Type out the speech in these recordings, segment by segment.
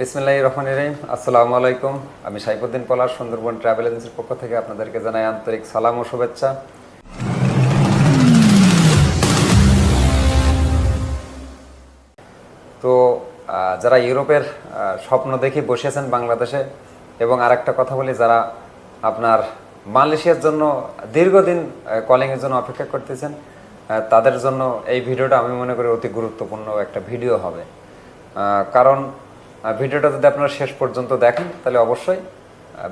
বিসমিল্লাহ রহমান রহিম। আসসালামু আলাইকুম। আমি সাইফুদ্দিন পলাশ, সুন্দরবন ট্রাভেল এজেন্সির পক্ষ থেকে আপনাদেরকে জানাই আন্তরিক সালাম ও শুভেচ্ছা। তো যারা ইউরোপের স্বপ্ন দেখে বসে আছেন বাংলাদেশে, এবং আরেকটা কথা বলি, যারা আপনার মালয়েশিয়ার জন্য দীর্ঘদিন কলিংয়ের জন্য অপেক্ষা করতেছেন তাদের জন্য এই ভিডিওটা আমি মনে করি অতি গুরুত্বপূর্ণ একটা ভিডিও হবে। কারণ ভিডিওটা যদি আপনারা শেষ পর্যন্ত দেখেন তাহলে অবশ্যই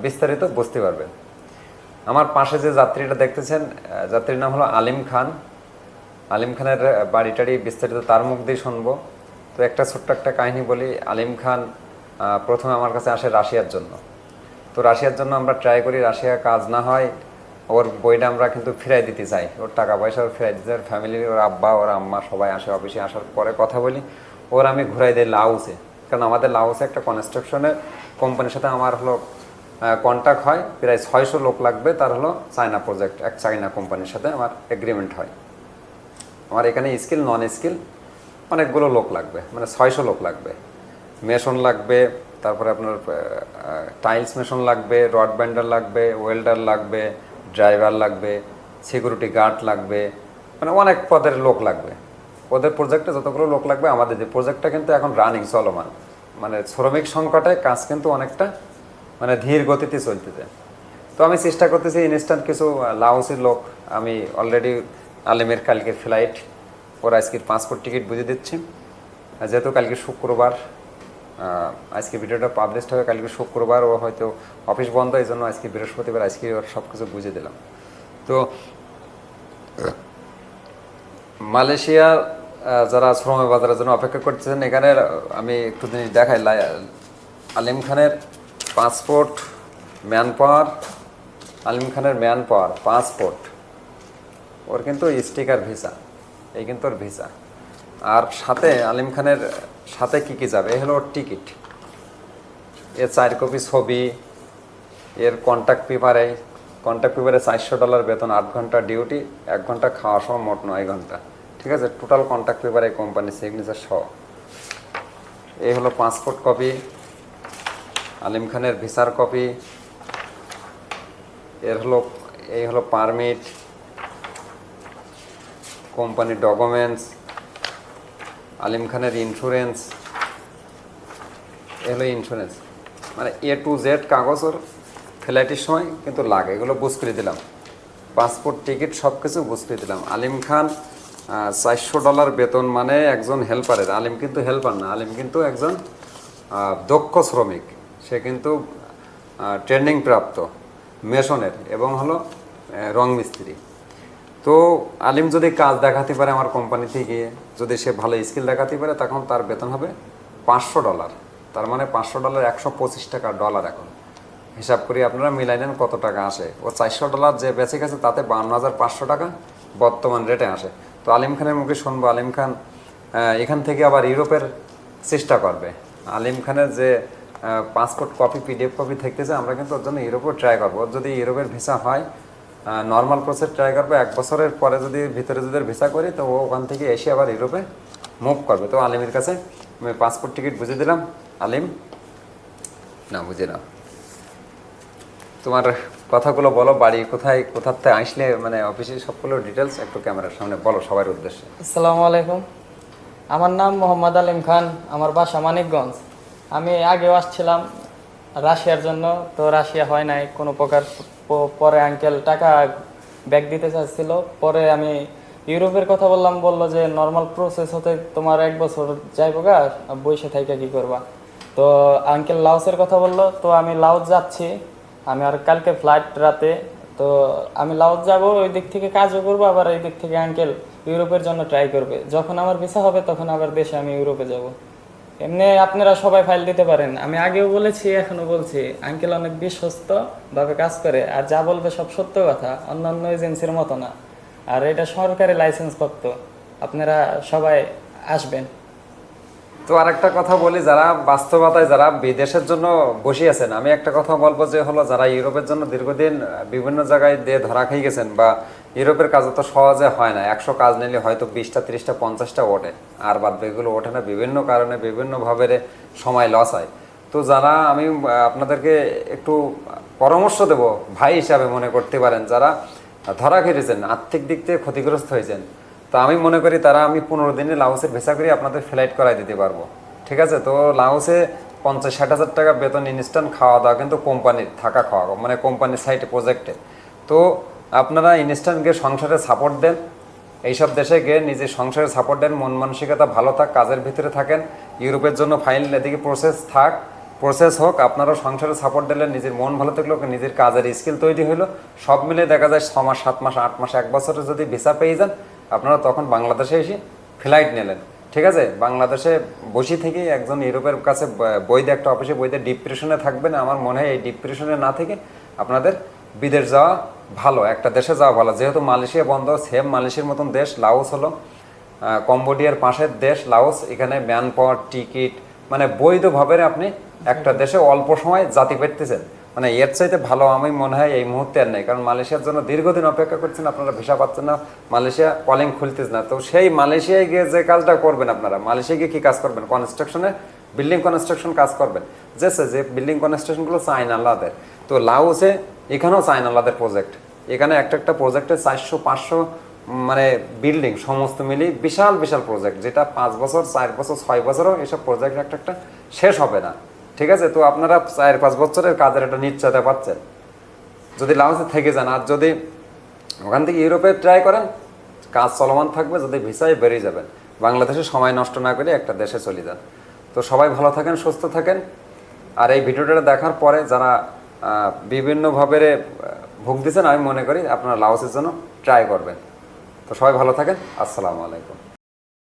বিস্তারিত বুঝতে পারবেন। আমার পাশে যে যাত্রীটা দেখতেছেন যাত্রীর নাম হলো আলিম খান। আলিম খানের আহ, বাড়িটারি বিস্তারিত তার মুখ দিয়ে শুনব। তো একটা ছোট্ট একটা কাহিনী বলি আলিম খান প্রথমে আমার কাছে আসে রাশিয়ার জন্য। তো রাশিয়ার জন্য আমরা ট্রাই করি রাশিয়া কাজ না হয় ওর বইটা আমরা কিন্তু ফিরাই দিতে চাই। ওর টাকা পয়সা ওর ফিরাই দিতে চাই ফ্যামিলির ওর আব্বা ওর আম্মা সবাই আসে অফিসে আসার পরে কথা বলি। ওর আমি ঘুরাই দিই লাউসে। কারণ আমাদের লাউসে একটা কনস্ট্রাকশনের কোম্পানির সাথে আমার হলো কন্ট্যাক্ট হয়, প্রায় ছয়শো লোক লাগবে, তার হলো চায়না প্রজেক্ট এক চায়না কোম্পানির সাথে আমার এগ্রিমেন্ট হয়। আমার এখানে স্কিল নন স্কিল অনেকগুলো লোক লাগবে মানে ছয়শো লোক লাগবে। মেশন লাগবে, তারপরে আপনার টাইলস মেশন লাগবে রড ব্যান্ডার লাগবে ওয়েল্ডার লাগবে ড্রাইভার লাগবে সিকিউরিটি গার্ড লাগবে মানে অনেক পদের লোক লাগবে। ওদের প্রজেক্টে যতগুলো লোক লাগবে, আমাদের যে প্রজেক্টটা কিন্তু এখন রানিং চলমান। মানে শ্রমিক সংকটে কাজ কিন্তু অনেকটা মানে ধীর গতিতে চলতেছে। তো আমি চেষ্টা করতেছি ইনস্ট্যান্ট কিছু লাউসের লোক আমি অলরেডি আলেমের কালকে ফ্লাইট ওর আজকের পাসপোর্ট টিকিট বুঝে দিচ্ছি। যেহেতু কালকে শুক্রবার আজকে ভিডিওটা পাবলিশ হবে কালকে শুক্রবার ও হয়তো অফিস বন্ধ এই জন্য আজকে বৃহস্পতিবার আজকে ওর সব কিছু বুঝে দিলাম। তো মালয়েশিয়ার আহ, যারা শ্রম বাজারের জন্য অপেক্ষা করতেছেন এখানে আমি একটু জিনিস দেখাই। আলিম খানের পাসপোর্ট ম্যান পাওয়ার আলিম খানের ম্যান পাওয়ার পাসপোর্ট ওর কিন্তু স্টিকার ভিসা এই কিন্তু ওর ভিসা আর সাথে আলিম খানের সাথে কি কি যাবে? এ হলো ওর টিকিট এর চার কপি ছবি, এর কন্ট্যাক্ট পেপারে কন্ট্যাক্ট পেপারে চারশো ডলার বেতন, আট ঘণ্টা ডিউটি এক ঘণ্টা খাওয়া সহ মোট নয় ঘণ্টা। ঠিক আছে? টোটাল কন্ট্যাক্ট পেপারে কোম্পানির সিগনেচার সহ। এই হলো পাসপোর্ট কপি আলিম খানের ভিসার কপি এর হলো, এই হলো পারমিট কোম্পানির ডকুমেন্টস আলিম খানের ইন্স্যুরেন্স এ হলো ইন্স্যুরেন্স মানে এ টু জেড কাগজ ওর ফ্লাইটের সময় কিন্তু লাগে। এগুলো বুঝ করে দিলাম। পাসপোর্ট টিকিট সব কিছু বুঝ করে দিলাম। আলিম খান চারশো ডলার বেতন মানে একজন হেল্পারের আলিম কিন্তু হেল্পার না, আলিম কিন্তু একজন দক্ষ শ্রমিক। সে কিন্তু ট্রেনিং প্রাপ্ত মেশনের এবং হলো রং মিস্ত্রি। তো আলিম যদি কাজ দেখাতে পারে আমার কোম্পানি থেকে, যদি সে ভালো স্কিল দেখাতে পারে, তখন তার বেতন হবে পাঁচশো ডলার। তার মানে পাঁচশো ডলার একশো পঁচিশ টাকা ডলার এখন। হিসাব করি আপনারা মিলাই নেন কত টাকা আসে। ও চারশো ডলার যে বেঁচে গেছে, তাতে বান্ন হাজার পাঁচশো টাকা বর্তমান রেটে আসে। তো আলিম খানের মুখে শুনব। আলিম খান এখান থেকে আবার ইউরোপের চেষ্টা করবে। আলিম খানের যে পাসপোর্ট কপি, পিডিএফ কপি থাকতেছে, আমরা কিন্তু ওর জন্য ইউরোপেও ট্রাই করব। ওর যদি ইউরোপের ভিসা হয় নর্মাল প্রসেস ট্রাই করবে। এক বছরের পরে যদি ভিতরে যদি ভিসা করি, তো ও ওখান থেকে এসে আবার ইউরোপে মুভ করবে। তো আলিমের কাছে আমি পাসপোর্ট টিকিট বুঝে দিলাম। আলিম, না বুঝে নাও তোমার কথাগুলো বলো, বাড়ি কোথায় কোথার থেকে আসলে মানে অফিসে সবগুলো ডিটেলস একটু ক্যামেরার সামনে বলো সবার উদ্দেশ্যে। আসসালামু আলাইকুম। আমার নাম মোহাম্মদ আলিম খান, আমার বাসা মানিকগঞ্জ। আমি আগেও আসছিলাম রাশিয়ার জন্য, তো রাশিয়া হয় নাই, কোনো প্রকার পরে আঙ্কেল টাকা ব্যাগ দিতে চাচ্ছিল। পরে আমি ইউরোপের কথা বললাম, বলল যে নর্মাল প্রসেস হতে তোমার এক বছর যাইবো গা, বসে থাইকা কি করবা? তো আঙ্কেল লাউসের কথা বলল, তো আমি লাউস যাচ্ছি। আমি আর কালকে ফ্লাইট রাতে, তো আমি লাউজ যাব, ওই দিক থেকে কাজও করব, আবার এই দিক থেকে আঙ্কেল ইউরোপের জন্য ট্রাই করবে। যখন আমার ভিসা হবে, তখন আবার দেশে আমি ইউরোপে যাব। এমনি আপনারা সবাই ফাইল দিতে পারেন। আমি আগেও বলেছি এখনও বলছি আঙ্কেল অনেক বিশ্বস্তভাবে কাজ করে, আর যা বলবে সব সত্য কথা, অন্যান্য এজেন্সির মতো না। আর এটা সরকারি লাইসেন্স প্রাপ্ত। আপনারা সবাই আসবেন। তো আরেকটা কথা বলি, যারা বাস্তবতায় যারা বিদেশের জন্য বসে আছেন, আমি একটা কথা বলব যে হলো, যারা ইউরোপের জন্য দীর্ঘদিন বিভিন্ন জায়গায় দিয়ে ধরা খেয়ে গেছেন বা ইউরোপের কাজ তো সহজে হয় না, একশো কাজ নিলে হয়তো বিশটা, তিরিশটা, পঞ্চাশটা ওঠে, আর বাদ বাকিগুলো ওঠে না, বিভিন্ন কারণে বিভিন্নভাবে সময় লস হয়। তো যারা আমি আপনাদেরকে একটু পরামর্শ দেব, ভাই হিসাবে মনে করতে পারেন, যারা ধরা খেটেছেন, আর্থিক দিক থেকে ক্ষতিগ্রস্ত হয়েছেন তো আমি মনে করি তারা আমি পনেরো দিনে লাউসের ভিসা করে আপনাদের ফ্লাইট করাই দিতে পারব। ঠিক আছে? তো লাউসে পঞ্চাশ ষাট হাজার টাকা বেতন ইনস্ট্যান্ট খাওয়া দাওয়া কিন্তু কোম্পানির থাকা খাওয়া মানে কোম্পানির সাইটে প্রজেক্টে তো আপনারা ইনস্ট্যান্ট গিয়ে সংসারে সাপোর্ট দেন। এইসব দেশে গিয়ে নিজের সংসারে সাপোর্ট দেন, মন মানসিকতা ভালো থাক, কাজের ভিতরে থাকেন, ইউরোপের জন্য ফাইল এদিকে প্রসেস থাক প্রসেস হোক, আপনারাও সংসারে সাপোর্ট দিলে নিজের মন ভালো থাকল, নিজের কাজের স্কিল তৈরি হলো, সব মিলে দেখা যায় ছ মাস, সাত মাস, আট মাস, এক বছরে যদি ভিসা পেয়ে যান আপনারা তখন বাংলাদেশে এসে ফ্লাইট নিলেন, ঠিক আছে? বাংলাদেশে বসে থেকেই একজন ইউরোপের কাছে বৈধ একটা অফিসে বৈধ ডিপ্রেশনে থাকবেন। আমার মনে হয় এই ডিপ্রেশনে না থেকে আপনাদের বিদেশ যাওয়া ভালো, একটা দেশে যাওয়া ভালো। যেহেতু মালয়েশিয়া বন্ধ, সেম মালয়েশিয়ার মতন দেশ, লাওস হলো। কম্বোডিয়ার পাশের দেশ, লাওস, এখানে ম্যান পাওয়ার টিকিট মানে বৈধভাবে আপনি একটা দেশে অল্প সময় জাতি পেতেছেন মানে এর চাইতে ভালো আমি মনে হয় এই মুহূর্তে আর নেই। কারণ মালয়েশিয়ার জন্য দীর্ঘদিন অপেক্ষা করছেন, আপনারা ভিসা পাচ্ছেন না। মালয়েশিয়া কলিং খুলতেছে না। তো সেই মালয়েশিয়ায় গিয়ে যে কাজটা করবেন আপনারা, মালয়েশিয়া গিয়ে কি কাজ করবেন? কনস্ট্রাকশনে বিল্ডিং কনস্ট্রাকশন কাজ করবেন। যে যে বিল্ডিং কনস্ট্রাকশনগুলো চাইনা আল্লাদের তো লাউসে এখানেও চাইনা আল্লাদের প্রজেক্ট এখানে একটা একটা প্রজেক্টে চারশো, পাঁচশো মানে বিল্ডিং সমস্ত মিলিয়ে বিশাল বিশাল প্রজেক্ট যেটা পাঁচ বছর, চার বছর, ছয় বছরও এসব প্রজেক্ট একটা একটা শেষ হবে না। ঠিক আছে? তো আপনারা চার পাঁচ বছরের কাজের একটা নিশ্চয়তা পাচ্ছেন। যদি লাউসে থেকে যান, আর যদি ওখান থেকে ইউরোপে ট্রাই করেন, কাজ চলমান থাকবে, যদি ভিসায় বেরিয়ে যাবেন। বাংলাদেশে সময় নষ্ট না করে একটা দেশে চলে যান। তো সবাই ভালো থাকেন, সুস্থ থাকেন। আর এই ভিডিওটা দেখার পরে যারা বিভিন্নভাবে ভুগতেছেন আমি মনে করি আপনারা লাউসের জন্য ট্রাই করবেন। তো সবাই ভালো থাকেন। আসসালামু আলাইকুম।